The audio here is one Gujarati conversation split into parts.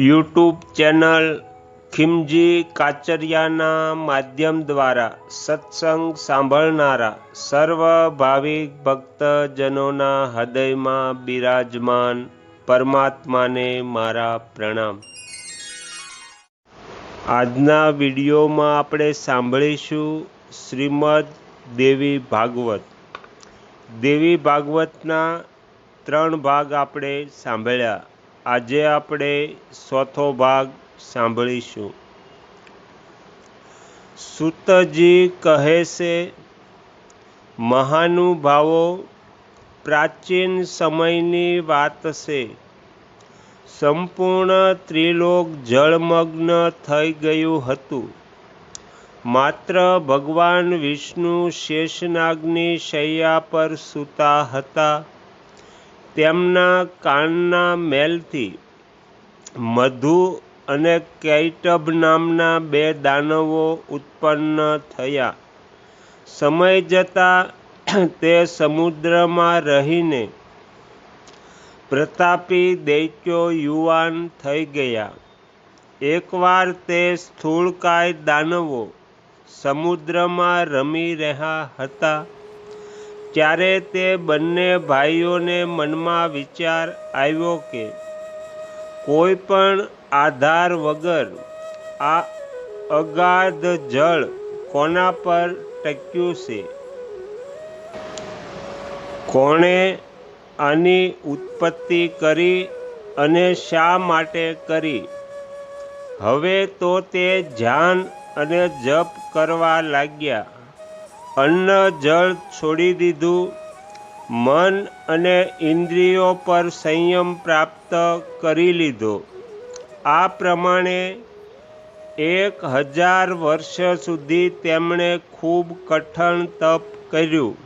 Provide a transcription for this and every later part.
યુટ્યુબ ચેનલ ખિમજી કાચરિયાના માધ્યમ દ્વારા સત્સંગ સાંભળનારા સર્વ ભાવિક ભક્તજનોના હૃદયમાં બિરાજમાન પરમાત્માને મારા પ્રણામ. આજના વિડીયોમાં આપણે સાંભળીશું શ્રીમદ દેવી ભાગવત. દેવી ભાગવતના ત્રણ ભાગ આપણે સાંભળ્યા. આજે આપણે ચોથો ભાગ સાંભળીશું. સુતજી કહે છે, મહાનુભાવો, પ્રાચીન સમયની વાત છે. સંપૂર્ણ ત્રિલોક જળમગ્ન થઈ ગયું હતું. માત્ર ભગવાન વિષ્ણુ શેષનાગની શૈયા પર સૂતા હતા. તેમના કાનના મેલથી મધુ અને કૈટભ નામના બે દાનવો ઉત્પન્ન થયા. સમય જતાં તે સમુદ્રમાં રહીને પ્રતાપી દૈત્યો યુવાન થઈ ગયા. એકવાર તે સ્થૂળકાય દાનવો સમુદ્રમાં રમી રહ્યા હતા. ત્યારે તે બંને ભાઈઓને મનમાં વિચાર આવ્યો કે કોઈ પણ આધાર વગર આ અગાધ જળ કોના પર ટક્યું છે? કોણે આની ઉત્પત્તિ કરી અને શા માટે કરી? હવે તો તે ધ્યાન અને જપ કરવા લાગ્યા. અન્ન, જળ છોડી દીધું. મન અને ઇન્દ્રિયો પર સંયમ પ્રાપ્ત કરી લીધો. આ પ્રમાણે એક હજાર વર્ષ સુધી તેમણે ખૂબ કઠણ તપ કર્યું.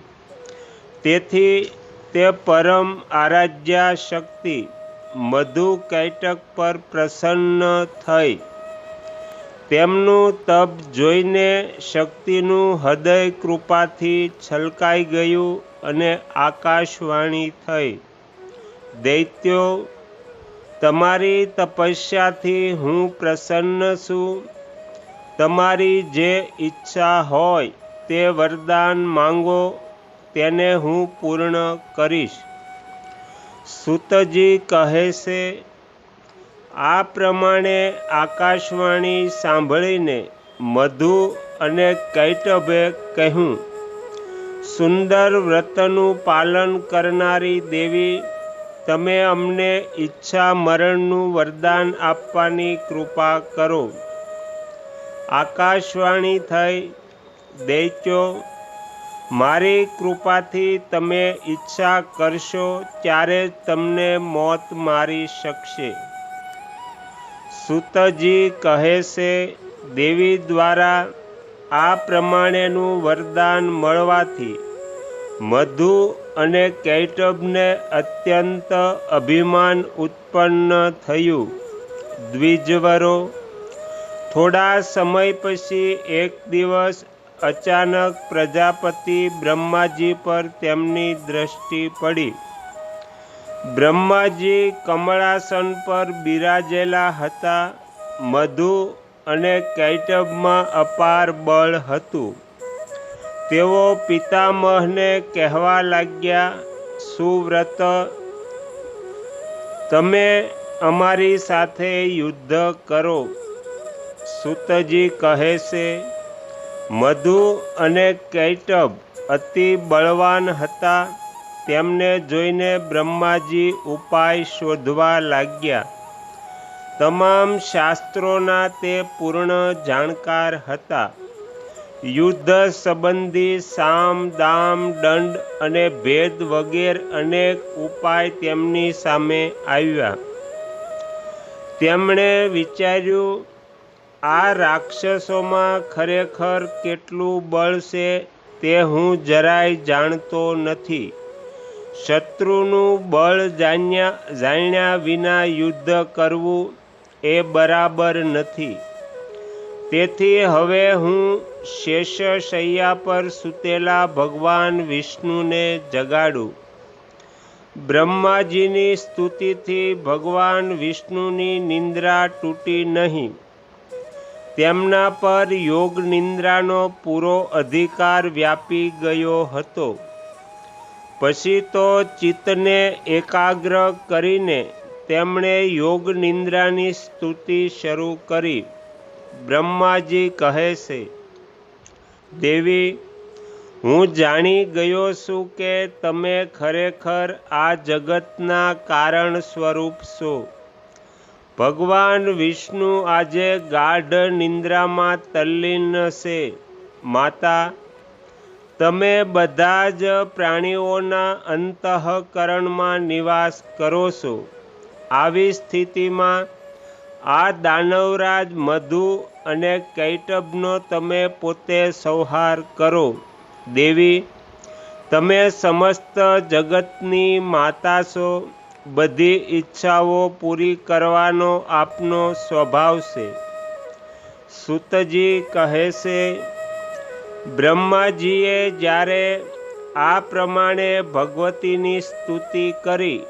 તેથી તે પરમ આરાધ્યા શક્તિ મધુ કૈટક પર પ્રસન્ન થઈ. તેમનું તપ જોઈને શક્તિનું હૃદય કૃપાથી છલકાઈ ગયું અને આકાશવાણી થઈ. દૈત્યો, તમારી તપસ્યાથી હું પ્રસન્ન છું. તમારી જે ઈચ્છા હોય તે વરદાન માંગો, તેને હું પૂર્ણ કરીશ. સુતજી કહે છે આ પ્રમાણે આકાશવાણી સાંભળીને મધુ અને કૈટભે કહ્યું, સુંદર વ્રતનું પાલન કરનારી દેવી, તમે અમને ઈચ્છા મરણનું વરદાન આપવાની કૃપા કરો. આકાશવાણી થઈ દૈત્યો મારી કૃપાથી તમે ઈચ્છા કરશો, ત્યારે તમને મોત મારી શકશે. સુતજી કહે છે, દેવી દ્વારા આ પ્રમાણેનું વરદાન મળવાથી મધુ અને કૈટબને અત્યંત અભિમાન ઉત્પન્ન થયું. દ્વિજવરો, થોડા સમય પછી એક દિવસ અચાનક પ્રજાપતિ બ્રહ્માજી પર તેમની દ્રષ્ટિ પડી. બ્રહ્માજી કમળાસન પર બિરાજેલા હતા. મધુ અને કૈટભમાં અપાર બળ હતું. તેઓ પિતામહને કહેવા લાગ્યા, સુવ્રત, તમે અમારી સાથે યુદ્ધ કરો. સુતજી કહે છે, મધુ અને કૈટભ અતિ બળવાન હતા. તેમને જોઈને બ્રહ્માજી ઉપાય શોધવા લાગ્યા. તમામ શાસ્ત્રોના તે પૂર્ણ જાણકાર હતા. યુદ્ધ સંબંધી સામ, દામ, દંડ અને ભેદ વગેરે અનેક ઉપાય તેમની સામે આવ્યા. તેમણે વિચાર્યું, આ રાક્ષસોમાં ખરેખર કેટલું બળ છે તે હું જરાય જાણતો નથી. શત્રુનું બળ જાણ્યા જાણ્યા વિના યુદ્ધ કરવું એ બરાબર નથી. તેથી હવે હું શેષશૈયા પર સૂતેલા ભગવાન વિષ્ણુને જગાડું. બ્રહ્માજીની સ્તુતિથી ભગવાન વિષ્ણુની નિંદ્રા તૂટી નહીં. તેમના પર યોગ નિંદ્રાનો પૂરો અધિકાર વ્યાપી ગયો હતો. પછી તો ચિત્તને એકાગ્ર કરીને તેમણે યોગ નિંદ્રાની સ્તુતિ શરૂ કરી. બ્રહ્માજી કહે છે, દેવી, હું જાણી ગયો છું કે તમે ખરેખર આ જગતના કારણ સ્વરૂપ છો. ભગવાન વિષ્ણુ આજે ગાઢ નિંદ્રામાં તલ્લીન છે. માતા તમે બધા જ પ્રાણીઓના અંતઃકરણમાં નિવાસ કરો છો. આવી સ્થિતિમાં આ દાનવરાજ મધુ અને કૈટબનો તમે પોતે સંહાર કરો. દેવી, તમે સમસ્ત જગતની માતા છો. બધી ઈચ્છાઓ પૂરી કરવાનો આપનો સ્વભાવ છે. સુતજી કહે છે બ્રહ્માજીએ જ્યારે આ પ્રમાણે ભગવતીની સ્તુતિ કરી,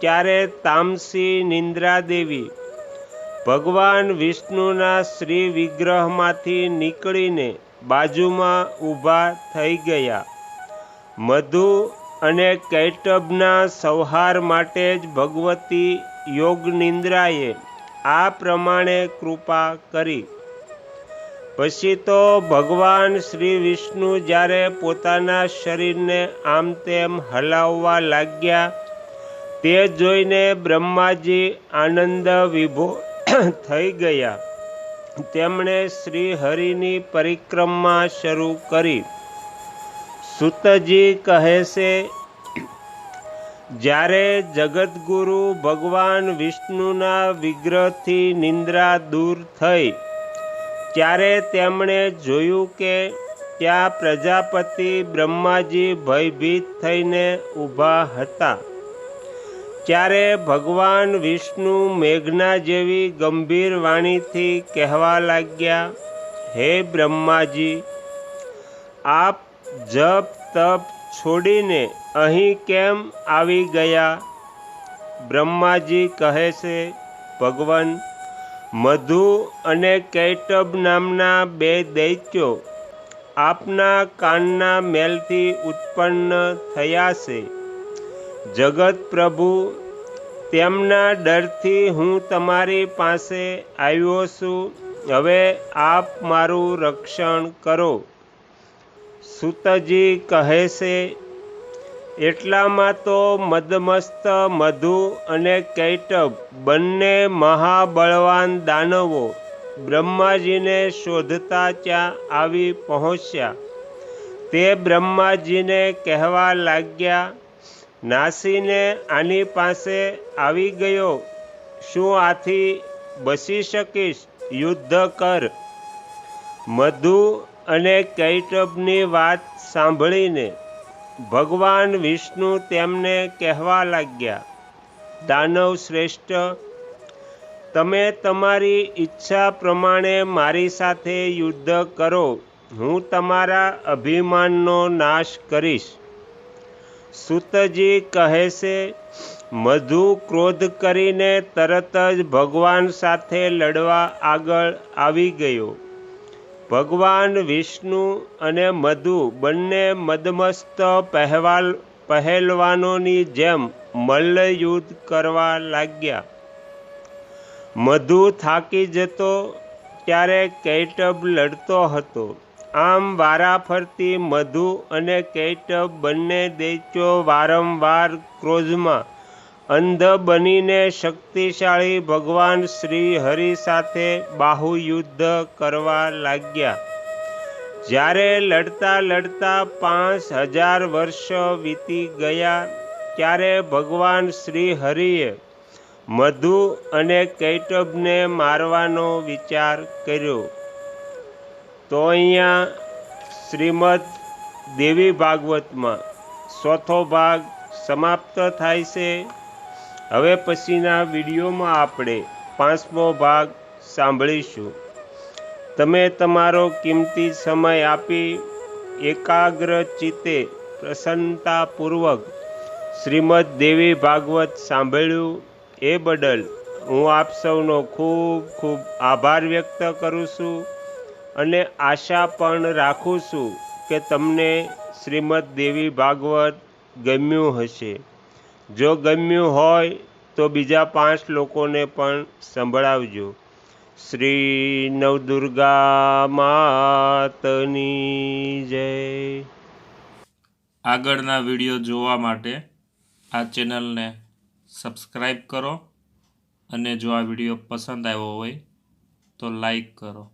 ત્યારે તામસી નિંદ્રાદેવી ભગવાન વિષ્ણુના શ્રી વિગ્રહમાંથી નીકળીને બાજુમાં ઊભા થઈ ગયા. મધુ અને કૈટબના સંહાર માટે જ ભગવતી યોગ નિંદ્રાએ આ પ્રમાણે કૃપા કરી. પછી તો ભગવાન શ્રી વિષ્ણુ જ્યારે પોતાના શરીરને આમ તેમ હલાવવા લાગ્યા, તે જોઈને બ્રહ્માજી આનંદ વિભો થઈ ગયા. તેમણે શ્રી હરિની પરિક્રમા શરૂ કરી. સુતજી કહે છે, જ્યારે જગતગુરુ ભગવાન વિષ્ણુના વિગ્રહથી નિંદ્રા દૂર થઈ ત્યારે તેમણે જોયું કે ત્યાં પ્રજાપતિ બ્રહ્માજી ભયભીત થઈને ઊભા હતા. ત્યારે ભગવાન વિષ્ણુ મેઘના જેવી ગંભીર વાણીથી કહેવા લાગ્યા, હે બ્રહ્માજી, આપ જપ તપ છોડીને અહીં કેમ આવી ગયા? બ્રહ્માજી કહે છે, ભગવાન મધુ અને કૈટબ નામના બે દૈત્યો આપના કાનના મેલથી ઉત્પન્ન થયા છે. જગત પ્રભુ, તેમના ડરથી હું તમારી પાસે આવ્યો છું. હવે આપ મારું રક્ષણ કરો. સુતજી કહે છે એટલામાં તો મદમસ્ત, મધુ અને કૈટબ બંને મહાબળવાન દાનવો બ્રહ્માજીને શોધતા ત્યાં આવી પહોંચ્યા. તે બ્રહ્માજીને કહેવા લાગ્યા, નાસીને આની પાસે આવી ગયો. શું આથી બસી શકીશ? યુદ્ધ કર. મધુ અને કૈટબની વાત સાંભળીને ભગવાન વિષ્ણુ તેમને કહેવા લાગ્યા, દાનવ શ્રેષ્ઠ, તમે તમારી ઈચ્છા પ્રમાણે મારી સાથે યુદ્ધ કરો. હું તમારા અભિમાનનો નાશ કરીશ. સુતજી કહે છે, મધુ ક્રોધ કરીને તરત જ ભગવાન સાથે લડવા આગળ આવી ગયો. ભગવાન, વિષ્ણુ અને મધુ બંને મદમસ્ત પહેવાલ પહેલવાનોની જેમ મલ્લયુદ્ધ કરવા લાગ્યા. મધુ થાકી જતો ત્યારે કૈટબ લડતો હતો. આમ વારાફરતી મધુ અને કૈટબ બંને દેચો વારંવાર ક્રોધમાં અંધ બનીને શક્તિશાળી ભગવાન શ્રી હરિ સાથે બાહુયુદ્ધ કરવા લાગ્યા. જ્યારે લડતા લડતા પાંચ હજાર વર્ષ વીતી ગયા, ત્યારે ભગવાન શ્રી હરિએ મધુ અને કૈટબને મારવાનો વિચાર કર્યો. તો અહીંયા શ્રીમદ દેવી ભાગવતમાં ચોથો ભાગ સમાપ્ત થાય છે. હવે પછીના વિડીયોમાં આપણે પાંચમો ભાગ સાંભળીશું. તમે તમારો કિંમતી સમય આપી એકાગ્ર ચિત્તે પ્રસન્નતાપૂર્વક શ્રીમદ દેવી ભાગવત સાંભળ્યું એ બદલ હું આપ સૌનો ખૂબ ખૂબ આભાર વ્યક્ત કરું છું અને આશા પણ રાખું છું કે તમને શ્રીમદ દેવી ભાગવત ગમ્યું હશે. જો ગમ્યું હોય તો બીજા પાંચ લોકોને પણ સંભળાવજો. શ્રી નવદુર્ગા માતની જય. આગળના વીડિયો જોવા માટે આ ચેનલને સબસ્ક્રાઈબ કરો અને જો આ વીડિયો પસંદ આવ્યો હોય તો લાઈક કરો.